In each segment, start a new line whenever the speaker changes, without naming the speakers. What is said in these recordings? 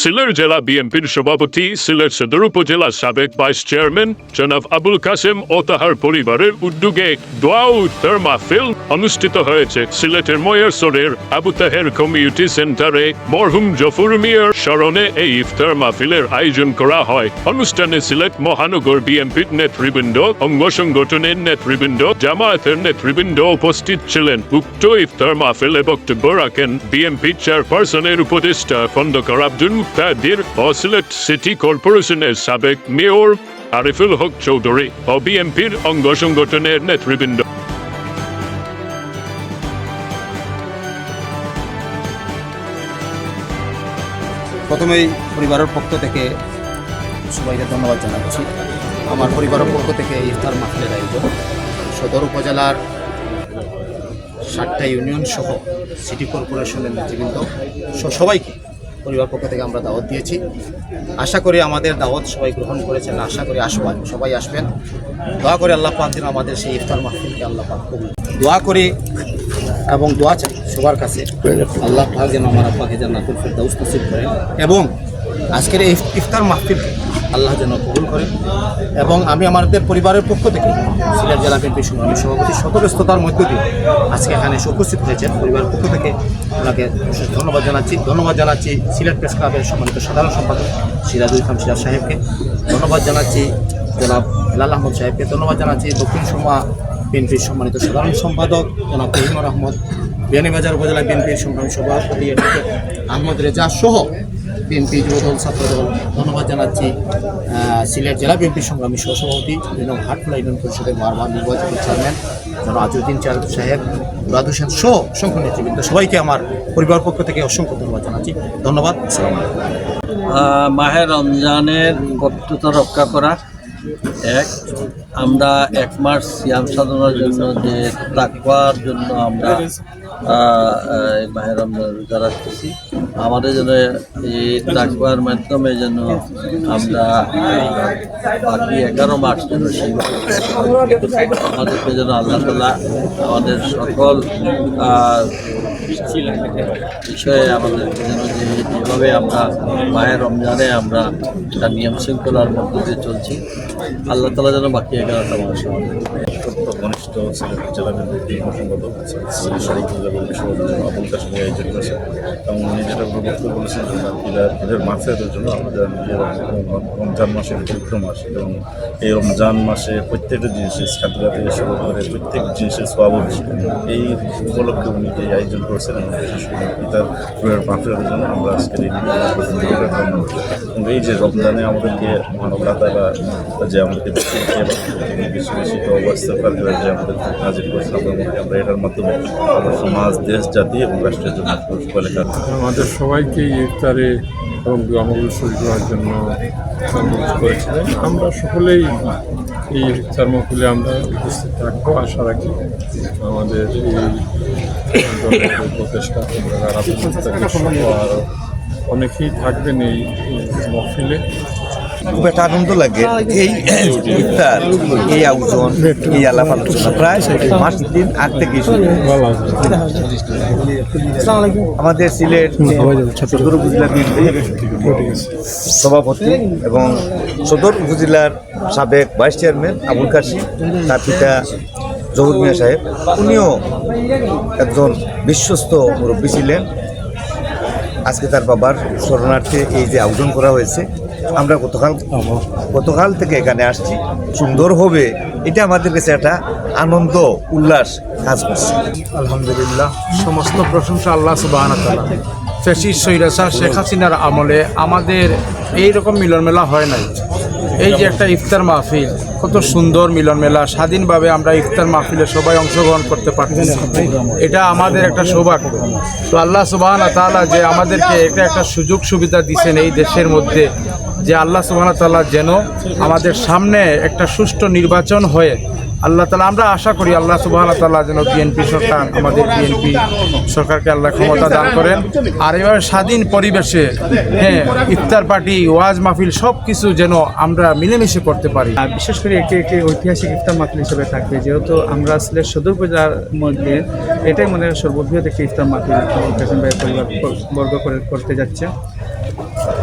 সিলেট জেলা বিএনপির সভাপতি সিলেট সদর উপজেলা সাবেক ভাইস চেয়ারম্যান জনাব আবুল কাসেম ও তাহার পরিবারের উদ্যোগে দোয়া ইফতার মাহফিল অনুষ্ঠিত হয়েছে সিলেটের ময়সরের আবু তাহের কমিউনিটি সেন্টারে মরহুম জফর মিয়ার স্মরণে এই ইফতার মাহফিলের আয়োজন করা হয় অনুষ্ঠানে সিলেট মহানগর বিএনপির নেতৃবৃন্দ অঙ্গ সংগঠনের নেতৃবৃন্দ জামায়াতের নেতৃবৃন্দ উপস্থিত ছিলেন উক্ত ইফতার মাহফিলে বক্তব্য রাখেন বিএনপি চেয়ারপারসনের উপদেষ্টা খন্দকার আব্দুল মুক্তাদির ও সিলেট সিটি কর্পোরেশনের সাবেক মেয়র আরিফুল হক চৌধুরী ও বিএনপির অঙ্গ সংগঠনের নেতৃবৃন্দ।
প্রথমেই পরিবারের পক্ষ থেকে সবাইকে ধন্যবাদ জানাচ্ছি আমার পরিবারের পক্ষ থেকে ইফতার মাহফিলের আয়োজন। সদর উপজেলার সাতটা ইউনিয়ন সহ সিটি কর্পোরেশনের নেতৃবৃন্দ। সবাইকে পরিবার পক্ষ থেকে আমরা দাওয়াত দিয়েছি। আশা করি আমাদের দাওয়াত সবাই গ্রহণ করেছেন। আশা করি আসবেন সবাই আসবেন। দোয়া করে আল্লাহ পাক যেন আমাদের সেই ইফতার মাহফিলকে আল্লাহ পাক কবুল দোয়া করি এবং দোয়া চাই সবার কাছে। আল্লাহ পাক যেন আমার আব্বাকে জান্নাতুল ফেরদাউস নসিব করেন। এবং আজকের এই ইফতার মাহফিল আল্লাহ যেন কবুল করেন এবং আমি আমাদের পরিবারের পক্ষ থেকে সিলেট জেলা বিএনপি সংগ্রামী সভাপতি শতব্যস্ততার মধ্য দিয়ে আজকে এখানে এসে উপস্থিত হয়েছেন পরিবারের পক্ষ থেকে। ওনাকে বিশেষ ধন্যবাদ জানাচ্ছি। ধন্যবাদ জানাচ্ছি সিলেট প্রেস ক্লাবের সম্মানিত সাধারণ সম্পাদক সিরাজুল ইসলাম সিরাজ সাহেবকে। ধন্যবাদ জানাচ্ছি জনাব হেলাল আহমদ সাহেবকে। ধন্যবাদ জানাচ্ছি দক্ষিণ সুরমা বিএনপির সম্মানিত সাধারণ সম্পাদক জনাব কহিমুর আহমদ, বিয়ানীবাজার উপজেলা বিএনপির সংগ্রামী সভাপতি আহমদ রেজা সহ বিএনপি যুবদল ছাত্রদল ধন্যবাদ জানাচ্ছি। সিলেট জেলা বিএনপির সংগ্রামী সহসভাপতি জনাব হাটখোলা ইউনিয়ন পরিষদের বারবার নির্বাচিত চেয়ারম্যান জনাব আজউদ্দিন চার সাহেব মুরাদ হোসেন সহ অসংখ্য নেতৃবৃন্দ। সবাইকে আমার পরিবার পক্ষ থেকে অসংখ্য ধন্যবাদ জানাচ্ছি। ধন্যবাদ আসসালামু আলাইকুম।
আহ, মাহে রমজানের পবিত্রতা রক্ষা করা? এক আমরা এক মাস সিয়াম সাধনার জন্য যে তাকওয়ার জন্য আমরা আহ, এই মাহে রমজান রোজা রাখতেছি। আমাদের জন্য এই ডাকবার মাধ্যমে যেন আমরা বাকি এগারো মাস যেন সেই আমাদেরকে যেন আল্লাহ তালা আমাদের সকল বিষয়ে আমাদের যেন যেভাবে আমরা মায়ের রমজানে আমরা একটা নিয়ম শৃঙ্খলার মধ্য দিয়ে চলছি। আল্লাহ তালা যেন বাকি এগারোটা
অত্যন্ত ঘনিষ্ঠ আয়োজন এবং জন্য আমাদের রমজান এবং এই রমজান মাসে প্রত্যেকটা জিনিসের খাদ্য থেকে শুরু করে প্রত্যেক জিনিসের এই উপলক্ষে উনি যে আয়োজন করেছেন এবং বিশেষ করে ঈদের ঈদের জন্য আমরা আজকের এই এই যে রমজানে আমাদেরকে আল্লাহ তালা যে আমাদেরকে অবস্থা যে আমাদের হাজির আমরা এটার মাধ্যমে আমরা সমাজ, দেশ, জাতি এবং রাষ্ট্রের জন্য
আমাদের সবাইকে ইফতারে এবং আমল শরীর করার জন্য করেছিলেন আমরা সকলেই এই থার্মোকুলে আমরা উপস্থিত থাকব, আশা রাখি। আমাদের এই প্রচেষ্টা আর অনেকেই থাকবেন এই মহফিলে।
খুব একটা আনন্দ লাগে। এই ইফতার এই আয়োজন, এই আলাপ আলোচনা প্রায় মাস দিন আগ থেকে আমাদের সিলেট, সদর উপজেলা সভাপতি এবং সদর উপজেলার সাবেক ভাইস চেয়ারম্যান আবুল কাশিম তার পিতা জহুর মিয়া সাহেব, উনিও একজন বিশ্বস্ত মুরব্বী ছিলেন। আজকে তার বাবার স্মরণার্থে এই যে আয়োজন করা হয়েছে আমরা গতকাল গতকাল থেকে এখানে আসছি। সুন্দর হবে এটা আমাদের কাছে একটা আনন্দ উল্লাস কাজ করছে।
আলহামদুলিল্লাহ সমস্ত প্রশংসা আল্লাহ সুবাহ ফেসিস সৈরাসা শেখ হাসিনার আমলে আমাদের এই রকম মিলন মেলা হয় নাই। এই যে একটা ইফতার মাহফিল কত সুন্দর মিলন মেলা স্বাধীনভাবে আমরা ইফতার মাহফিলে সবাই অংশগ্রহণ করতে পারতেছি। এটা আমাদের একটা সৌভাগ্য। তো আল্লাহ সুবাহ তাআলা যে আমাদেরকে এটা একটা সুযোগ সুবিধা দিচ্ছেন এই দেশের মধ্যে। যে আল্লাহ সুবাহ তাআলা যেন আমাদের সামনে একটা সুষ্ঠু নির্বাচন হয়ে আল্লাহ তালা আমরা আশা করি আল্লাহ সুবাহ তাল্লাহ যেন বিএনপি সরকার, আমাদের বিএনপি সরকারকে আল্লাহ ক্ষমতা দান করেন। আর এভাবে স্বাধীন পরিবেশে হ্যাঁ ইফতার পার্টি, ওয়াজ মাহফিল সব কিছু যেন আমরা মিলেমিশে করতে পারি।
আর বিশেষ করে এটি একটি ঐতিহাসিক ইফতার মাহফিল হিসেবে থাকবে, যেহেতু আমরা আসলে সদর উপজেলার মধ্যে এটাই মনে হয় সর্ববৃহৎ একটি ইফতার মাহফিল পরিবার, বর্গ করে করতে যাচ্ছে।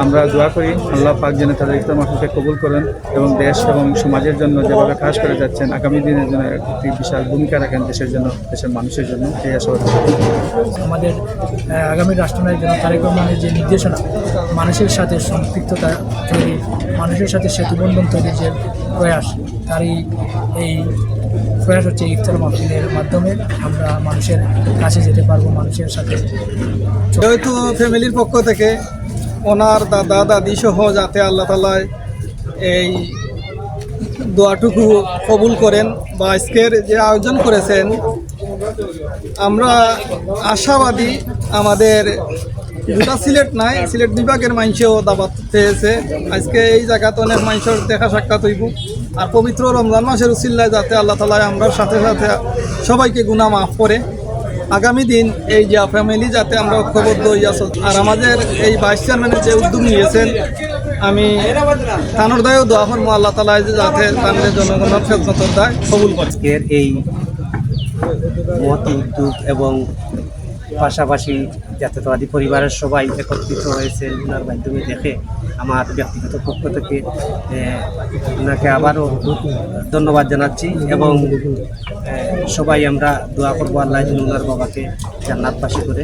আমরা দোয়া করি আল্লাহ পাক যেন তাদের ইফতার মাহফিলকে কবুল করেন এবং দেশ এবং সমাজের জন্য যেভাবে কাজ করে যাচ্ছেন আগামী দিনের জন্য একটি বিশাল ভূমিকা রাখেন দেশের জন্য দেশের মানুষের জন্য। এই আশাবাদ
আমাদের আগামী রাষ্ট্রনায়ক জনাব তারেক রহমানের যে নির্দেশনা মানুষের সাথে সম্পৃক্ততা তৈরি মানুষের সাথে সেতুবন্ধন তৈরির যে প্রয়াস তারই এই প্রয়াস হচ্ছে ইফতার মাহফিলের মাধ্যমে আমরা মানুষের কাছে যেতে পারব মানুষের সাথে।
যেহেতু ফ্যামিলির পক্ষ থেকে ওনার দাদা দাদি সহ যাতে আল্লাহ তালায় এই দোয়াটুকু কবুল করেন বা আজকের যে আয়োজন করেছেন, আমরা আশাবাদী আমাদের দুটা সিলেট নাই, সিলেট বিভাগের মানুষেও দাবাত পেয়েছে। আজকে এই জায়গাতে অনেক মানুষের দেখা সাক্ষাৎ হইব। আর পবিত্র রমজান মাসের উসিল্লায় যাতে আল্লাহ তালা আমরা সাথে সাথে সবাইকে গুণা মাফ করে আগামী দিন এই যে ফ্যামিলি যাতে আমরা ঐক্যবদ্ধ হইয়া আর আমাদের এই ভাইস চেয়ারম্যানের যে উদ্যোগ নিয়েছেন, আমি তানোর দায়ও দোয়া করব, আল্লাহ তালা যাতে তাদের জনগণের খেদমত দায় কবুল করে।
এই মহতি উদ্যোগ এবং পাশাপাশি জাতীয়তাবাদী পরিবারের সবাই একত্রিত হয়েছে ওনার মাধ্যমে দেখে আমার ব্যক্তিগত পক্ষ থেকে ওনাকে আবারও ধন্যবাদ জানাচ্ছি এবং সবাই আমরা দোয়া করব আল্লাহ ওনার বাবাকে জান্নাতবাসী করে।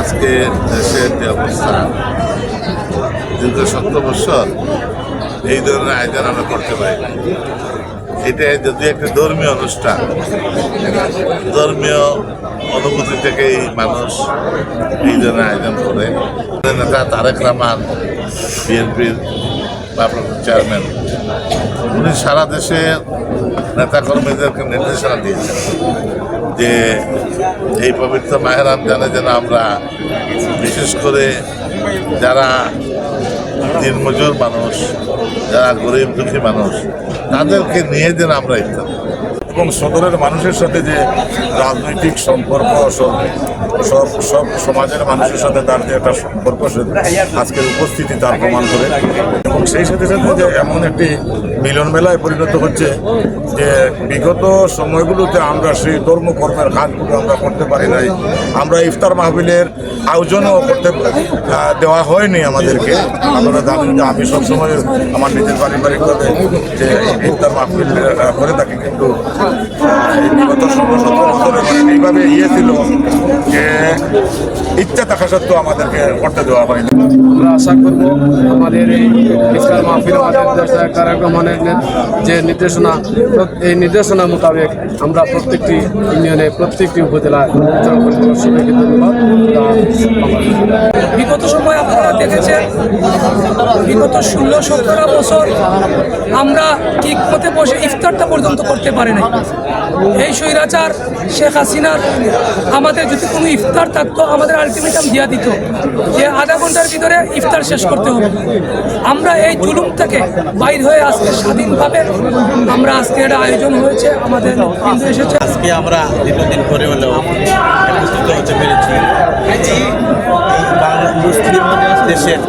আজকে দেশের যে অবস্থা, দীর্ঘ সত্তর এই ধরনের আয়োজন আমরা করতে পারি এটা যদি একটা ধর্মীয় অনুষ্ঠান, ধর্মীয় অনুভূতি থেকেই মানুষ এই ধরনের আয়োজন করে। নেতা তারেক রহমান বিএনপির ভারপ্রাপ্ত চেয়ারম্যান, উনি সারা দেশে নেতাকর্মীদেরকে নির্দেশনা দিয়েছেন যে এই পবিত্র মাহের রমজানে যেন আমরা বিশেষ করে যারা দিনমজুর মানুষ, যারা গরিব দুঃখী মানুষ, তাদেরকে নিয়ে যেন আমরা করি। এবং সদরের মানুষের সাথে যে রাজনৈতিক সম্পর্ক, সব সব সমাজের মানুষের সাথে তার যে একটা সম্পর্ক আজকের উপস্থিতি তার প্রমাণ করে। এবং সেই সাথে সাথে যে এমন একটি মিলন মেলায় পরিণত হচ্ছে যে বিগত সময়গুলোতে আমরা সেই ধর্মকর্মের কাজগুলো আমরা করতে পারি নাই। আমরা ইফতার মাহবিলের আয়োজনও করতে দেওয়া হয়নি আমাদেরকে। আপনারা জানেন যে আমি সবসময় আমার নিজের পারিবারিকভাবে যে ইফতার মাহবিল করে থাকি, কিন্তু বিগত ষোলো সতেরো বছরে এইভাবে ইয়ে ছিল যে ইচ্ছা থাকা সত্ত্বেও আমাদেরকে করতে দেওয়া হয়নি।
আমরা আশা করব আমাদের এই ইফতার মাহফিল রহমানের নে- যে নির্দেশনা এই নির্দেশনা মোতাবেক আমরা প্রত্যেকটি ইউনিয়নে প্রত্যেকটি উপজেলায় সবাইকে ধন্যবাদ।
বিগত সময় আপনারা দেখেছেন বিগত ষোলো সতেরো বছর আমরা ঠিক মতে বসে ইফতারটা পর্যন্ত করতে পারি নাই। এই স্বৈরাচার শেখ হাসিনার আমাদের যদি কোনো ইফতার থাকতো, আমাদের আলটিমেটাম দিয়া দিত যে আধা ঘণ্টার ভিতরে ইফতার শেষ করতে হবে। আমরা এই জুলুম থেকে বাইর হয়ে আজকে স্বাধীনভাবে আমরা আজকে এটা আয়োজন হয়েছে, আমাদের এসেছে।
আজকে আমরা দীর্ঘদিন পরে হলেও একত্রিত মুসলিম দেশের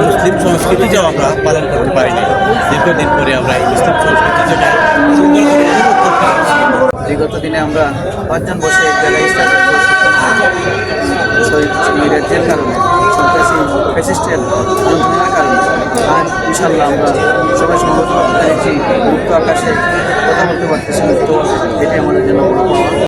মুসলিম সংস্কৃতিটাও আমরা পালন করতে পারিনি। দীর্ঘদিন পরে আমরা এই মুসলিম সংস্কৃতিটাকে সুন্দর
বিগত দিনে আমরা পাঁচজন বসে এক জায়গায় কারণে, সন্ত্রাসী ফ্যাসিস্টের যন্ত্রণার কারণে। আর ইনশাল্লাহ আমরা সবাই পেরেছি। মুক্ত আকাশে কথা বলতে পারতেছি মুক্ত এটাই আমাদের জন্য বড় পাওয়া